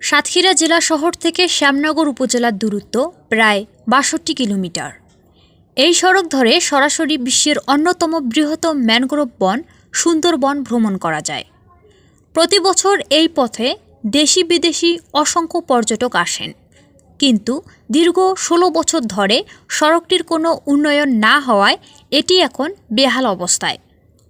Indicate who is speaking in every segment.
Speaker 1: সাতক্ষীরা জেলা শহর থেকে শ্যামনগর উপজেলার দূরত্ব প্রায় বাষট্টি কিলোমিটার। এই সড়ক ধরে সরাসরি বিশ্বের অন্যতম বৃহত্তম ম্যানগ্রোভ বন সুন্দরবন ভ্রমণ করা যায়। প্রতি বছর এই পথে দেশি বিদেশি অসংখ্য পর্যটক আসেন। কিন্তু দীর্ঘ ষোলো বছর ধরে সড়কটির কোনো উন্নয়ন না হওয়ায় এটি এখন বেহাল অবস্থায়।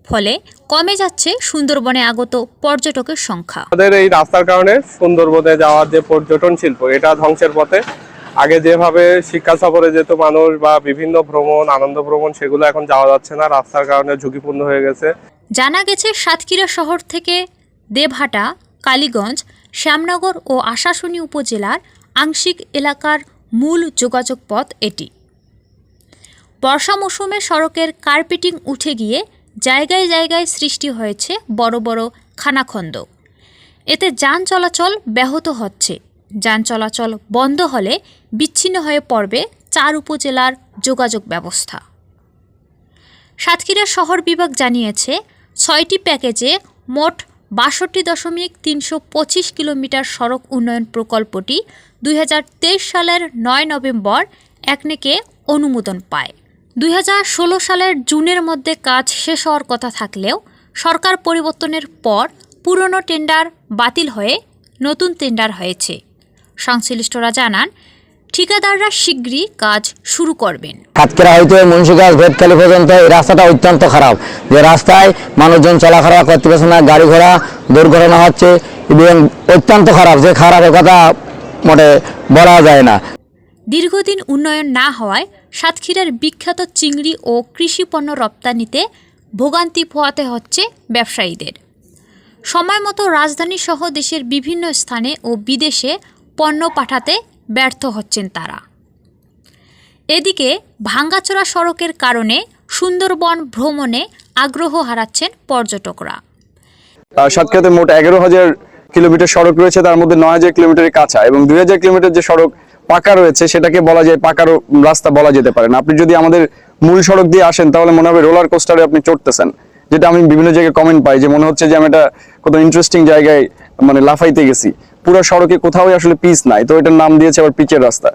Speaker 1: ফলে কমে যাচ্ছে সুন্দরবনে আগত পর্যটকের সংখ্যা।
Speaker 2: আমাদের এই রাস্তার কারণে সুন্দরবনে যাওয়ার যে পর্যটন শিল্প এটা ধ্বংসের পথে। আগে যেভাবে শিক্ষা সফরে যেত মানুষ বা বিভিন্ন ভ্রমণ আনন্দ ভ্রমণ সেগুলো এখন যাওয়া যাচ্ছে না। রাস্তার কারণে ঝুঁকিপূর্ণ হয়ে গেছে।
Speaker 1: জানা গেছে সাতক্ষীরা শহর থেকে দেবহাটা কালীগঞ্জ শ্যামনগর ও আশাশুনি উপজেলার আংশিক এলাকার মূল যোগাযোগ পথ এটি। বর্ষা মৌসুমে সড়কের কার্পেটিং উঠে গিয়ে জায়গায় জায়গায় সৃষ্টি হয়েছে বড় বড় খানাখন্দ। এতে যান চলাচল ব্যাহত হচ্ছে। যান চলাচল বন্ধ হলে বিচ্ছিন্ন হয়ে পড়বে চার উপজেলার যোগাযোগ ব্যবস্থা। সাতক্ষীরা শহর বিভাগ জানিয়েছে, ছয়টি প্যাকেজে মোট বাষট্টি দশমিক তিনশো পঁচিশ কিলোমিটার সড়ক উন্নয়ন প্রকল্পটি দুই হাজার তেইশ সালের নয় নভেম্বর একনেকে অনুমোদন পায়। দুই হাজার ষোলো সালের জুনের মধ্যে কাজ শেষ হওয়ার কথা থাকলেও সরকার পরিবর্তনের পর পুরনো টেন্ডার বাতিল হয়ে নতুন টেন্ডার হয়েছে। সংশ্লিষ্টরা জানান ঠিকাদাররা শীঘ্রই কাজ শুরু করবেন।
Speaker 3: সাতক্ষীরা হইতে মুন্সিগঞ্জ ভেদখালি পর্যন্ত এই রাস্তাটা অত্যন্ত খারাপ। যে রাস্তায় মানুষজন চলাফেরা করতে পারছে না গাড়ি ঘোড়া দুর্ঘটনা হচ্ছে এবং অত্যন্ত খারাপ। যে খারাপের কথা মোটে বলা যায় না।
Speaker 1: দীর্ঘদিন উন্নয়ন না হওয়ায় সাতক্ষীরার বিখ্যাত চিংড়ি ও কৃষি পণ্য রপ্তানিতে ভোগান্তি পোহাতে হচ্ছে ব্যবসায়ীদের। সময় মতো রাজধানী সহ দেশের বিভিন্ন স্থানে ও বিদেশে পণ্য পাঠাতে ব্যর্থ হচ্ছেন তারা। এদিকে ভাঙ্গাচোরা সড়কের কারণে সুন্দরবন ভ্রমণে আগ্রহ হারাচ্ছেন পর্যটকরা।
Speaker 4: সাতক্ষীরাতে মোট এগারো হাজার কিলোমিটার সড়ক রয়েছে, তার মধ্যে নয় হাজার কিলোমিটারের কাঁচা এবং দুই হাজার কিলোমিটার যে সড়ক পাকা রয়েছে সেটাকে বলা যায় পাকা রাস্তা বলা যেতে পারে না। আপনি যদি আমাদের মূল সড়ক দিয়ে আসেন তাহলে মনে হবে রোলার কোস্টারে আপনি চড়তেছেন। যেটা আমি বিভিন্ন জায়গায় কমেন্ট পাই যে মনে হচ্ছে যে আমি এটা কত ইন্টারেস্টিং জায়গায় মানে লাফাইতে গেছি। পুরো সড়কে কোথাও আসলে পিচ নাই। তো এটার নাম দিয়েছে আবার পিচের রাস্তা।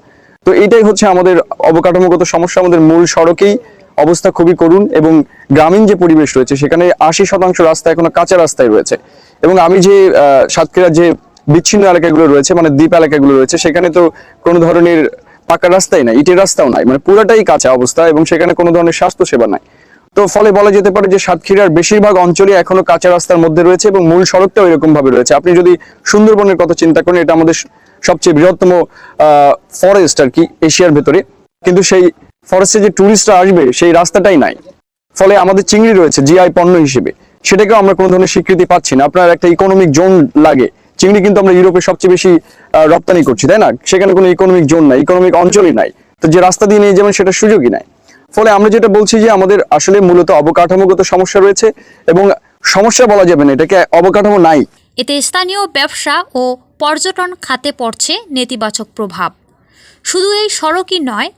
Speaker 4: তো এটাই হচ্ছে আমাদের অবকাঠামোগত সমস্যা। আমাদের মূল সড়কেই অবস্থা খুবই করুন এবং গ্রামীণ যে পরিবেশ রয়েছে সেখানে আশি শতাংশ রাস্তা এখনও কাঁচা রাস্তায় রয়েছে। এবং আমি যে আহ, সাতক্ষীরার যে বিচ্ছিন্ন এলাকাগুলো রয়েছে মানে দ্বীপ এলাকাগুলো রয়েছে, সেখানে তো কোনো ধরনের পাকা রাস্তাই নাই, ইটের রাস্তাও নাই মানে পুরাটাই কাঁচা অবস্থা এবং সেখানে কোনো ধরনের স্বাস্থ্য সেবা নাই। তো ফলে বলা যেতে পারে যে সাতক্ষীরার বেশিরভাগ অঞ্চলে এখনও কাঁচা রাস্তার মধ্যে রয়েছে এবং মূল সড়কটাও এরকম ভাবে রয়েছে। আপনি যদি সুন্দরবনের কথা চিন্তা করেন, এটা আমাদের সবচেয়ে বৃহত্তম ফরেস্ট আর কি, এশিয়ার ভেতরে। কিন্তু সেই ফরেস্টে যে টুরিস্টরা আসবে, সেই রাস্তাটাই নাই। ফলে আমাদের চিংড়ি রয়েছে জিআই পণ্য হিসেবে। সেটাকেও আমরা কোনো ধরনের স্বীকৃতি পাচ্ছি না। আপনার একটা ইকোনমিক জোন লাগে। চিংড়ি কিন্তু আমরা ইউরোপে সবচেয়ে বেশি রপ্তানি করছি, তাই না? সেখানে কোনো ইকোনমিক জোন নাই ইকোনমিক অঞ্চলই নাই। তো যে রাস্তা দিয়ে নিয়ে যাবেন সেটা সুযোগই নাই। ফলে আমরা যেটা বলছি যে আমাদের আসলে মূলত অবকাঠামোগত সমস্যা রয়েছে এবং সমস্যা বলা যাবে না, এটাকে অবকাঠামো নাই।
Speaker 1: এতে স্থানীয় ব্যবসা ও পর্যটন খাতে পড়ছে নেতিবাচক প্রভাব। শুধু এই সড়কই নয়,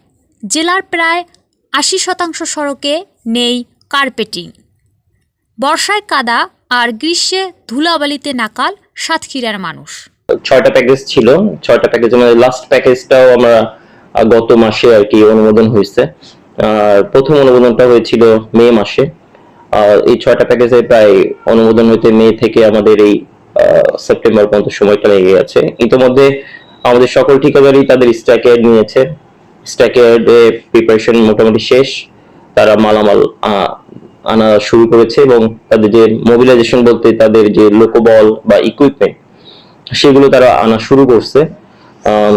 Speaker 1: জেলার প্রায় আশি শতাংশ সড়কে নেই কার্পেটিং। বর্ষায় কাদা আর গ্রীষ্মে ধুলাবালিতে নাকাল সাতক্ষীরার মানুষ।
Speaker 5: ছয়টা প্যাকেজ ছিল। ছয়টা প্যাকেজের মধ্যে লাস্ট প্যাকেজটাও আমরা গত মাসে আর কি অনুমোদন হয়েছে। আর প্রথম অনুমোদনটা হয়েছিল মে মাসে। এই ছয়টা প্যাকেজে প্রায় অনুমোদন হইতে মে থেকে আমাদের এই সেপ্টেম্বর পর্যন্ত সময়টা লেগে গেছে। ইতিমধ্যে আমাদের সকল ঠিকাদারই তাদের স্ট্যাকের নিয়েছে। স্ট্যাকের প্রিপারেশন মোটামুটি শেষ। তারা মালামাল আনা শুরু করেছে এবং তাদের যে মোবিলাইজেশন বলতে তাদের যে লোকবল বা ইকুইপমেন্ট সেগুলো তারা আনা শুরু করছে। আম,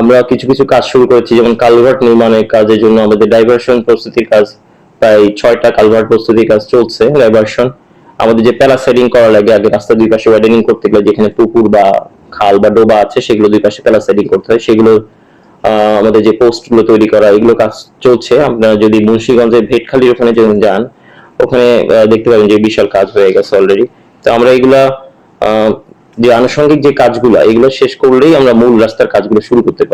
Speaker 5: আমরা কিছু কিছু কাজ শুরু করেছি যেমন কালভার্ট নির্মাণের কাজের জন্য আমাদের ডাইভারশন প্রস্তুতির কাজ প্রায় ছয়টা কালভার্ট প্রস্তুতির কাজ চলছে ডাইভারশন আমাদের যে প্যালা সেটিং করা লাগে আগে রাস্তা দুই পাশে ওয়াইডেনিং করতে গেলে যেখানে পুকুর বা খাল বা ডোবা আছে সেগুলো দুই পাশে প্যালা সেটিং করতে হয়। সেগুলো আমাদের যে পোস্টগুলো তৈরি করা এগুলো কাজ চলছে। আপনারা যদি মুন্সিগঞ্জের ভেটখালির ওখানে যদি যান ওখানে দেখতে পাবেন যে বিশাল কাজ হয়ে গেছে অলরেডি তো আমরা এগুলা যে আনুষঙ্গিক যে কাজগুলো, এগুলো শেষ করলেই আমরা মূল রাস্তার কাজগুলো শুরু করতে পারব।